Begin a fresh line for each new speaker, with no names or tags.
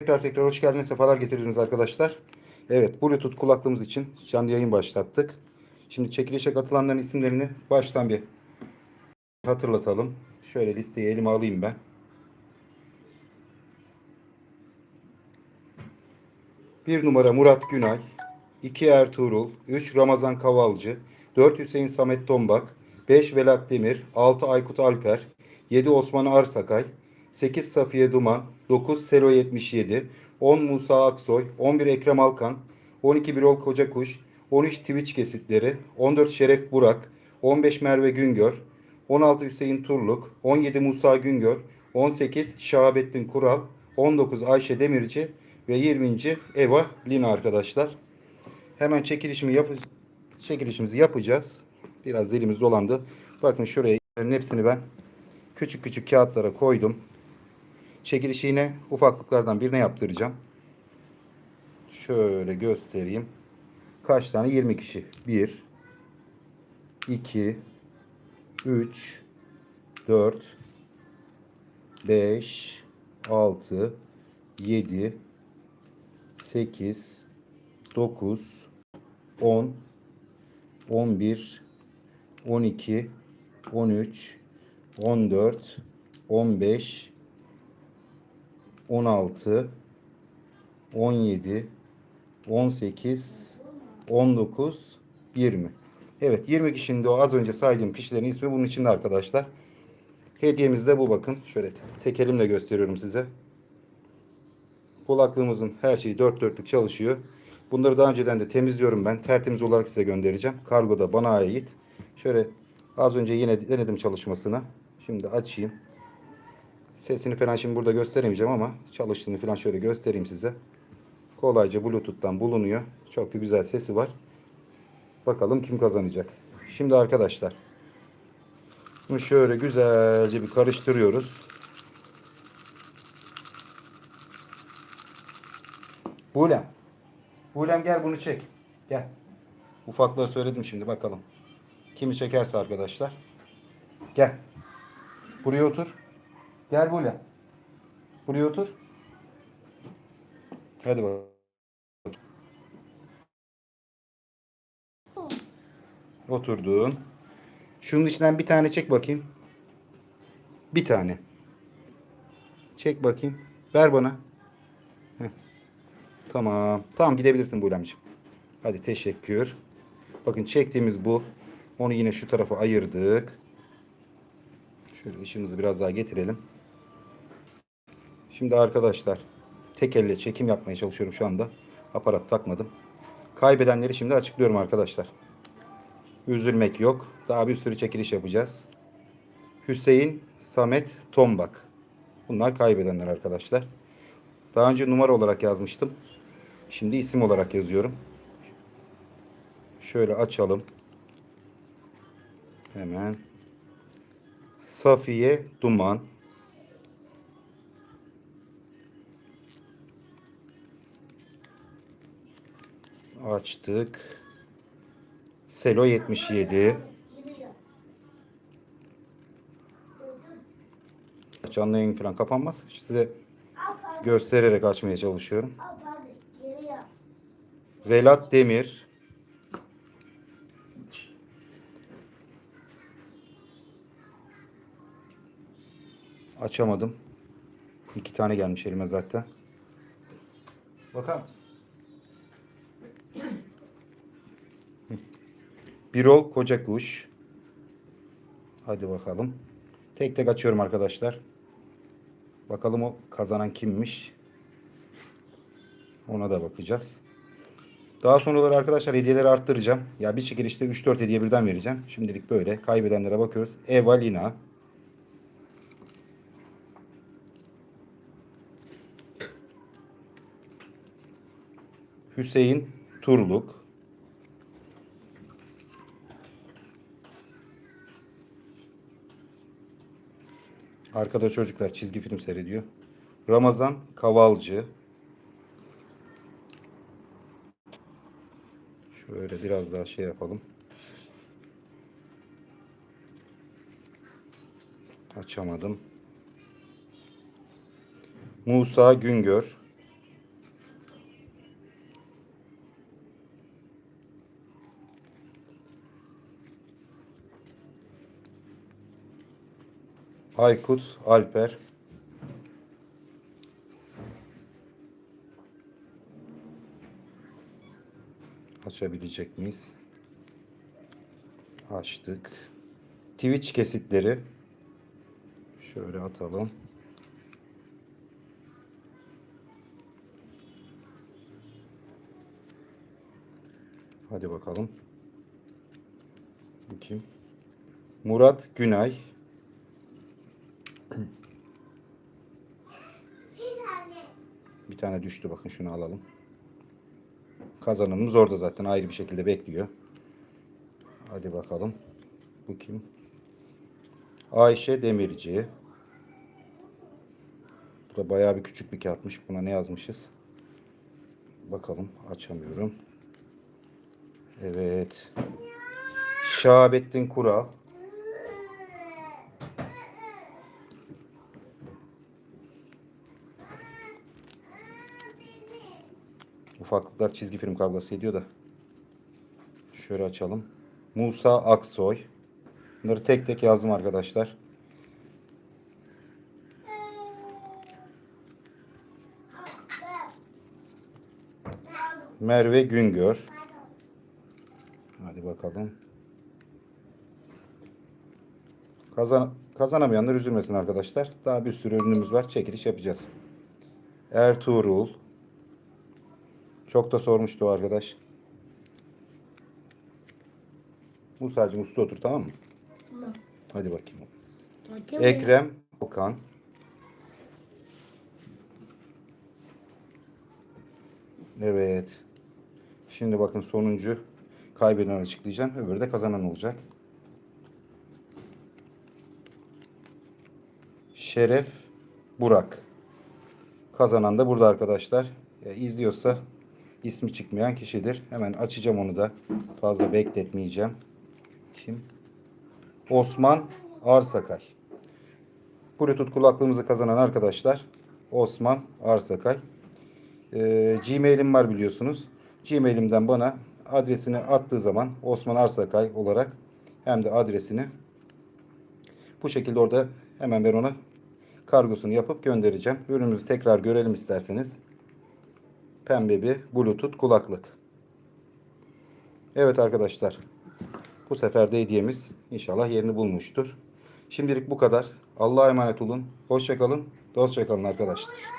Tekrar tekrar hoş geldiniz. Sefalar getirdiniz arkadaşlar. Evet Bluetooth kulaklığımız için canlı yayın başlattık. Şimdi çekilişe katılanların isimlerini baştan bir hatırlatalım. Şöyle listeyi elime alayım ben. Bir numara Murat Günay. iki Ertuğrul. üç Ramazan Kavalcı. dört Hüseyin Samet Tombak. beş Velat Demir. altı Aykut Alper. yedi Osman Arsakay. sekiz Safiye Duman. 9 Selo 77, 10 Musa Aksoy, 11 Ekrem Alkan, 12 Birol Kocakuş, 13 Twitch kesitleri, 14 Şeref Burak, 15 Merve Güngör, 16 Hüseyin Turluk, 17 Musa Güngör, 18 Şahabettin Kural, 19 Ayşe Demirci ve 20. Eva Lina arkadaşlar. Hemen çekilişimi yap çekilişimizi yapacağız. Biraz dilimiz dolandı. Bakın şuraya hepsini ben küçük küçük kağıtlara koydum. Çekilişi yine ufaklıklardan birine yaptıracağım. Şöyle göstereyim. Kaç tane? 20 kişi. 1 2 3 4 5 6 7 8 9 10 11 12 13 14 15 16, 17, 18, 19, 20. Evet 20 kişinin de o az önce saydığım kişilerin ismi bunun içinde arkadaşlar. Hediyemiz de bu bakın. Şöyle tek gösteriyorum size. Kulaklığımızın her şeyi dört dörtlük çalışıyor. Bunları daha önceden de temizliyorum ben. Tertemiz olarak size göndereceğim. Kargo da bana ait. Şöyle az önce yine denedim çalışmasını. Şimdi açayım. Sesini falan şimdi burada gösteremeyeceğim ama çalıştığını falan şöyle göstereyim size. Kolayca Bluetooth'tan bulunuyor. Çok bir güzel sesi var. Bakalım kim kazanacak. Şimdi arkadaşlar. Bunu şöyle güzelce bir karıştırıyoruz. Bulem. Bulem gel bunu çek. Gel. Ufaklığı söyledim şimdi bakalım. Kimi çekerse arkadaşlar. Gel. Buraya otur. Gel buraya. Buraya otur. Hadi bak. Oturdun. Şunun içinden bir tane çek bakayım. Bir tane. Çek bakayım. Ver bana. Heh. Tamam. Tamam gidebilirsin Bulemciğim. Hadi teşekkür. Bakın çektiğimiz bu. Onu yine şu tarafa ayırdık. Şöyle ışığımızı biraz daha getirelim. Şimdi arkadaşlar tek elle çekim yapmaya çalışıyorum şu anda. Aparat takmadım. Kaybedenleri şimdi açıklıyorum arkadaşlar. Üzülmek yok. Daha bir sürü çekiliş yapacağız. Hüseyin, Samet, Tombak. Bunlar kaybedenler arkadaşlar. Daha önce numara olarak yazmıştım. Şimdi isim olarak yazıyorum. Şöyle açalım. Hemen. Safiye Duman. açtık. Selo 77. Canlı yayın falan kapanmaz. Size göstererek açmaya çalışıyorum. Velat Demir. Açamadım. İki tane gelmiş elime zaten. Bakar mısın? Birol koca kuş. Hadi bakalım. Tek tek açıyorum arkadaşlar. Bakalım o kazanan kimmiş. Ona da bakacağız. Daha sonraları arkadaşlar hediyeleri arttıracağım. Ya bir çekilişte 3-4 hediye birden vereceğim. Şimdilik böyle. Kaybedenlere bakıyoruz. Eva Lina. Hüseyin Turluk. Arkada çocuklar çizgi film seyrediyor. Ramazan Kavalcı. Şöyle biraz daha şey yapalım. Açamadım. Musa Güngör. Aykut Alper Açabilecek miyiz? Açtık. Twitch kesitleri şöyle atalım. Hadi bakalım. Kim? Murat Günay. Bir tane düştü bakın şunu alalım. Kazanımız orada zaten ayrı bir şekilde bekliyor. Hadi bakalım. Bu kim? Ayşe Demirci. Bu da bayağı bir küçük bir kağıtmış. Buna ne yazmışız? Bakalım açamıyorum. Evet. Şahabettin Kura. ufaklıklar çizgi film kavgası ediyor da. Şöyle açalım. Musa Aksoy. Bunları tek tek yazdım arkadaşlar. Merve Güngör. Hadi bakalım. Kazan kazanamayanlar üzülmesin arkadaşlar. Daha bir sürü ürünümüz var. Çekiliş yapacağız. Ertuğrul, çok da sormuştu o arkadaş. Musa'cığım usta otur tamam mı? Tamam. Hadi bakayım. Hadi Ekrem Okan. Evet. Şimdi bakın sonuncu kaybeden açıklayacağım. Öbürü de kazanan olacak. Şeref Burak. Kazanan da burada arkadaşlar. Ya e, izliyorsa ismi çıkmayan kişidir. Hemen açacağım onu da. Fazla bekletmeyeceğim. Kim? Osman Arsakay. Bluetooth kulaklığımızı kazanan arkadaşlar Osman Arsakay. Ee, Gmail'im var biliyorsunuz. Gmail'imden bana adresini attığı zaman Osman Arsakay olarak hem de adresini bu şekilde orada hemen ben ona kargosunu yapıp göndereceğim. Ürünümüzü tekrar görelim isterseniz pembe bir bluetooth kulaklık. Evet arkadaşlar. Bu sefer de hediyemiz inşallah yerini bulmuştur. Şimdilik bu kadar. Allah'a emanet olun. Hoşçakalın. Dostça arkadaşlar.